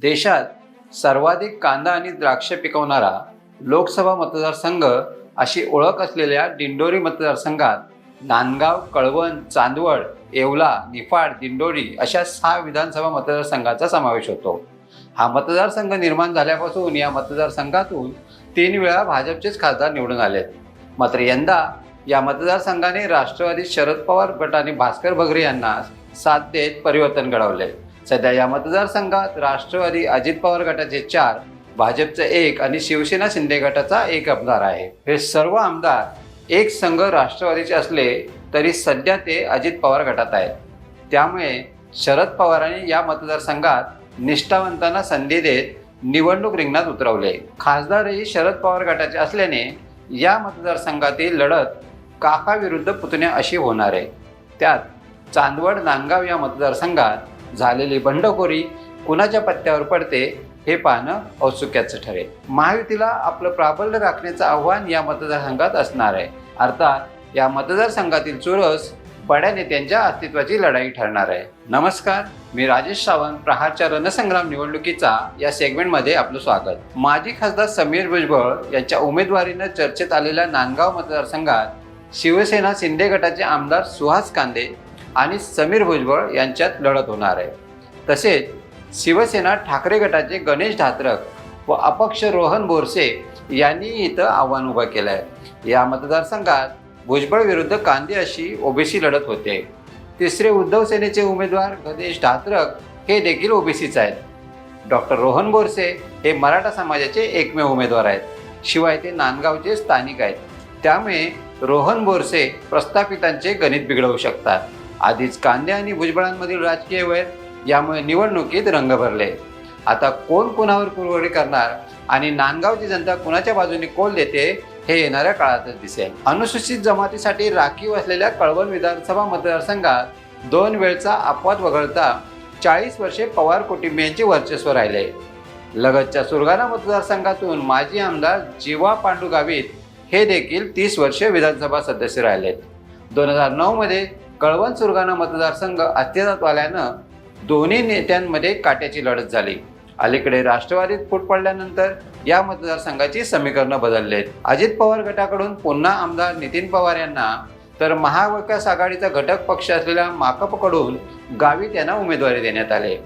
देशात सर्वाधिक कांदा आणि द्राक्ष पिकवणारा लोकसभा मतदारसंघ अशी ओळख असलेल्या दिंडोरी मतदारसंघात नांदगाव कळवण चांदवड येवला निफाड दिंडोरी अशा सहा विधानसभा मतदारसंघाचा समावेश होतो. हा मतदारसंघ निर्माण झाल्यापासून या मतदारसंघातून तीन वेळा भाजपचेच खासदार निवडून आलेत मात्र यंदा या मतदारसंघाने राष्ट्रवादी शरद पवार गटाने भास्कर भगरे यांना साथ देत परिवर्तन घडवले. सध्या या मतदारसंघात राष्ट्रवादी अजित पवार गटाचे चार भाजपचे एक आणि शिवसेना शिंदे गटाचा एक आमदार आहे. हे सर्व आमदार एक संघ राष्ट्रवादीचे असले तरी सध्या ते अजित पवार गटात आहेत. त्यामुळे शरद पवारांनी या मतदारसंघात निष्ठावंतांना संधी देत निवडणूक रिंगणात उतरवले. खासदारही शरद पवार गटाचे असल्याने या मतदारसंघातील लढत काका विरुद्ध पुतण्या अशी होणार आहे. त्यात चांदवड नांदगाव या मतदारसंघात झालेली बंडखोरी कुणाच्या पत्त्यावर पडते हे पाहणं औत्सुक्याचं ठरेल. महायुतीला आपलं प्राबल्य राखण्याचं आव्हान या मतदारसंघात असणार आहे. अर्थात या मतदारसंघातील चुरस बड्या नेत्यांच्या अस्तित्वाची लढाई ठरणार आहे. नमस्कार मी राजेश सावंत प्रहारच्या रणसंग्राम निवडणुकीचा या सेगमेंटमध्ये आपलं स्वागत. माजी खासदार समीर भुजबळ यांच्या उमेदवारीनं चर्चेत आलेल्या नांदगाव मतदारसंघात शिवसेना शिंदे गटाचे आमदार सुहास कांदे आणि समीर भुजबळ यांच्यात लढत होणार आहे. तसेच शिवसेना ठाकरे गटाचे गणेश धात्रक व अपक्ष रोहन बोरसे यांनी इथं आव्हान उभं केलं आहे या मतदारसंघात भुजबळ विरुद्ध कांदे अशी ओबीसी लढत होते. तिसरे उद्धव सेनेचे उमेदवार गणेश धात्रक हे देखील ओबीसीच आहेत. डॉक्टर रोहन बोरसे हे मराठा समाजाचे एकमेव उमेदवार आहेत. शिवाय ते नांदगावचे स्थानिक आहेत. त्यामुळे रोहन बोरसे प्रस्थापितांचे गणित बिघडवू शकतात. आधीच कांदे आणि भुजबळांमधील राजकीय वैर यामुळे निवडणुकीत रंग भरले. आता कोण कोणावर कुरवडी करणार आणि नांदगावची जनता कुणाच्या बाजूने कोल देते हे येणाऱ्या काळातच दिसेल. अनुसूचित जमातीसाठी राखीव असलेल्या कळवण विधानसभा मतदारसंघात दोन वेळचा अपवाद वगळता चाळीस वर्षे पवार कुटुंबियांचे वर्चस्व राहिले. लगतच्या सुरगाणा मतदारसंघातून माजी आमदार जीवा पांडू गावित हे देखील तीस वर्षे विधानसभा सदस्य राहिलेत. दोन हजार नऊमध्ये कळवण सुरगाणा मतदारसंघ अस्तित्वात आल्यानं दोन्ही नेत्यांमध्ये काट्याची लढत झाली. अलीकडे राष्ट्रवादीत फूट पडल्यानंतर या मतदारसंघाची समीकरणं बदललेत. अजित पवार गटाकडून पुन्हा आमदार नितीन पवार यांना तर महाविकास आघाडीचा घटक पक्ष असलेल्या माकपकडून गावित यांना उमेदवारी देण्यात आले.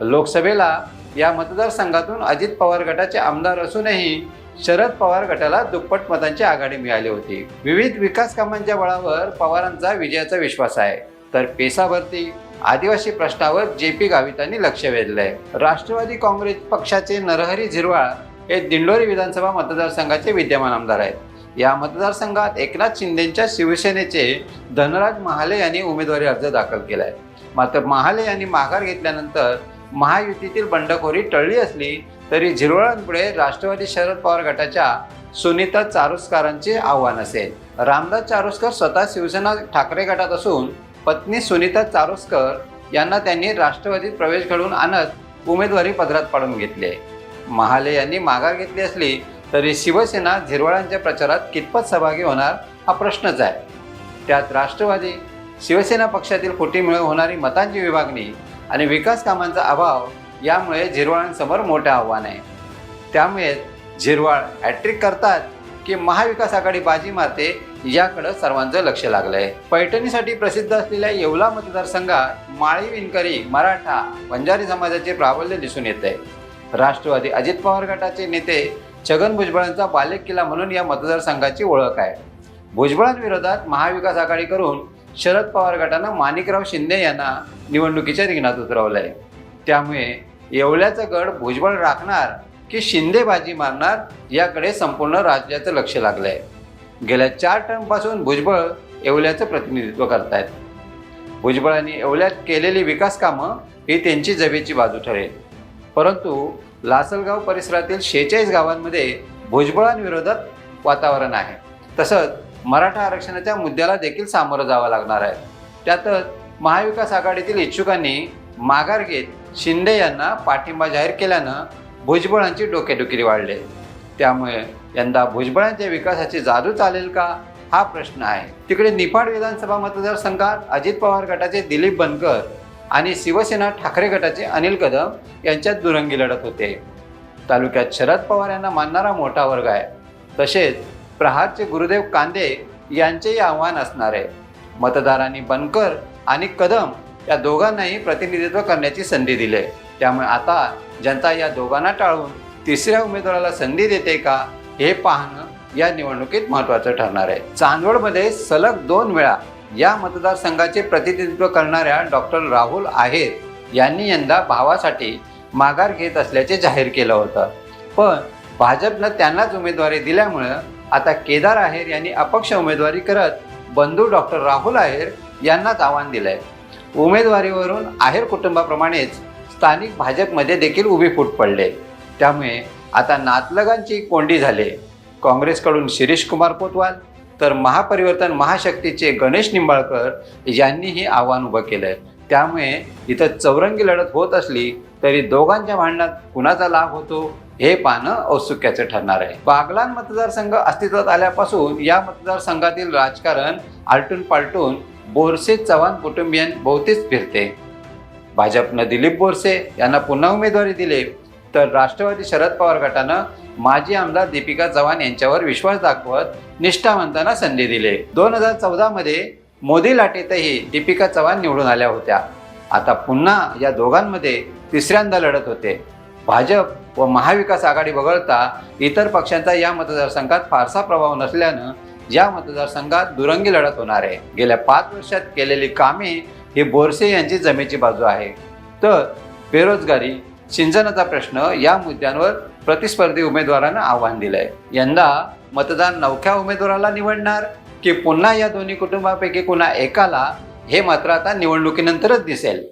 लोकसभेला या मतदारसंघातून अजित पवार गटाचे आमदार असूनही शरद पवार गटाला दुप्पट मतांची आघाडी मिळाली होती. विविध विकास कामांच्या बळावर पवारांचा विजयाचा विश्वास आहे. तर पेसाभरती आदिवासी प्रश्नावर जे पी गावितांनी लक्ष वेधलंय. राष्ट्रवादी काँग्रेस पक्षाचे नरहरी झिरवाळ हे दिंडोरी विधानसभा मतदारसंघाचे विद्यमान आमदार आहेत. या मतदारसंघात एकनाथ शिंदेच्या शिवसेनेचे धनराज महाले यांनी उमेदवारी अर्ज दाखल केलाय. मात्र महाले यांनी माघार घेतल्यानंतर महायुतीतील बंडखोरी टळली असली तरी झिरवळांपुढे राष्ट्रवादी शरद पवार गटाच्या सुनीता चारुस्करांचे आव्हान असेल. रामदास चारुस्कर स्वतः शिवसेना ठाकरे गटात असून पत्नी सुनीता चारुस्कर यांना त्यांनी राष्ट्रवादीत प्रवेश घडवून आणत उमेदवारी पदरात पाडून घेतले. महाले यांनी माघार घेतली असली तरी शिवसेना झिरवाळांच्या प्रचारात कितपत सहभागी होणार हा प्रश्नच आहे. त्यात राष्ट्रवादी शिवसेना पक्षातील फुटीमुळे होणारी मतांची विभागणी आणि विकास कामांचा अभाव यामुळे झिरवाळांसमोर मोठं आव्हान आहे. त्यामुळे झिरवाळ हॅट्रिक करतात की महाविकास आघाडी बाजी मारते याकडं सर्वांचं लक्ष लागलंय. पैठणीसाठी प्रसिद्ध असलेल्या येवला मतदारसंघात माळी विणकरी मराठा बंजारी समाजाचे प्राबल्य दिसून येते राष्ट्रवादी अजित पवार गटाचे नेते छगन भुजबळांचा बालेक किल्ला म्हणून या मतदारसंघाची ओळख आहे. भुजबळांविरोधात महाविकास आघाडी करून शरद पवार गटानं माणिकराव शिंदे यांना निवडणुकीच्या रिंगणात उतरवलंय. त्यामुळे येवल्याचं गड भुजबळ राखणार की शिंदे बाजी मारणार याकडे संपूर्ण राज्याचं लक्ष लागलंय. गेल्या चार टर्मपासून भुजबळ येवल्याचं प्रतिनिधित्व करतायत. भुजबळांनी येवल्यात केलेली विकास कामं ही त्यांची जबेची बाजू ठरेल. परंतु लासलगाव परिसरातील शेहेचाळीस गावांमध्ये भुजबळांविरोधात वातावरण आहे. तसंच मराठा आरक्षणाच्या मुद्द्याला देखील सामोरं जावं लागणार आहे. त्यातच महाविकास आघाडीतील इच्छुकांनी माघार घेत शिंदे यांना पाठिंबा जाहीर केल्यानं भुजबळांची डोकेदुखी वाढले. त्यामुळे यंदा भुजबळांच्या विकासाची जादू चालेल का? हा प्रश्न आहे. तिकडे निफाड विधानसभा मतदारसंघात अजित पवार गटाचे दिलीप बनकर आणि शिवसेना ठाकरे गटाचे अनिल कदम यांच्यात दुरंगी लढत होते. तालुक्यात शरद पवार यांना मानणारा मोठा वर्ग आहे. तसेच प्रहारचे गुरुदेव कांदे यांचेही आव्हान असणार आहे. मतदारांनी बनकर आणि कदम या दोघांनाही प्रतिनिधित्व करण्याची संधी दिली. आहे. त्यामुळे आता जनता या दोघांना टाळून तिसऱ्या उमेदवाराला संधी देते का हे पाहणं या निवडणुकीत महत्त्वाचं ठरणार आहे. चांदवडमध्ये सलग दोन वेळा या मतदारसंघाचे प्रतिनिधित्व करणाऱ्या डॉक्टर राहुल आहेर यांनी यंदा भावासाठी माघार घेत असल्याचे जाहीर केलं होतं. पण भाजपनं त्यांनाच उमेदवारी दिल्यामुळं आता केदार आहेर यांनी अपक्ष उमेदवारी करत बंधू डॉक्टर राहुल आहेर यांनाच आव्हान दिलंय. उमेदवारीवरून आहेर कुटुंबाप्रमाणेच स्थानिक भाजपमध्ये देखील उभी फूट पडले. त्यामुळे आता नातलगांची कोंडी झाले. काँग्रेसकडून शिरीष कुमार कोतवाल तर महापरिवर्तन महाशक्तीचे गणेश निंबाळकर यांनीही आव्हान उभं केलंय. त्यामुळे इथं चौरंगी लढत होत असली तरी दोघांच्या भांडणात कुणाचा लाभ होतो? हे पाहणं औत्सुक्याचं ठरणार आहे. बागलान मतदारसंघ अस्तित्वात आल्यापासून या मतदारसंघातील राजकारण आलटून पालटून बोरसे चव्हाण कुटुंबियां बहुतेच फिरते. भाजपनं दिलीप बोरसे यांना पुन्हा उमेदवारी दिले. तर राष्ट्रवादी शरद पवार गटानं माजी आमदार दीपिका चव्हाण यांच्यावर विश्वास दाखवत निष्ठावंतांना संधी दिली. दोन हजार चौदामध्ये मोदी लाटेतही दीपिका चव्हाण निवडून आल्या होत्या. आता पुन्हा या दोघांमध्ये तिसऱ्यांदा लढत होते. भाजप व महाविकास आघाडी वगळता इतर पक्षांचा या मतदारसंघात फारसा प्रभाव नसल्यानं या मतदारसंघात दुरंगी लढत होणार आहे. गेल्या पाच वर्षात केलेली कामे ही बोरसे यांची जमेची बाजू आहे. तर बेरोजगारी सिंचनाचा प्रश्न या मुद्द्यांवर प्रतिस्पर्धी उमेदवारांना आव्हान दिलंय. यंदा मतदान नवख्या उमेदवाराला निवडणार की पुन्हा या दोन्ही कुटुंबापैकी कुणा एकाला हे मात्र आता निवडणुकीनंतरच दिसेल.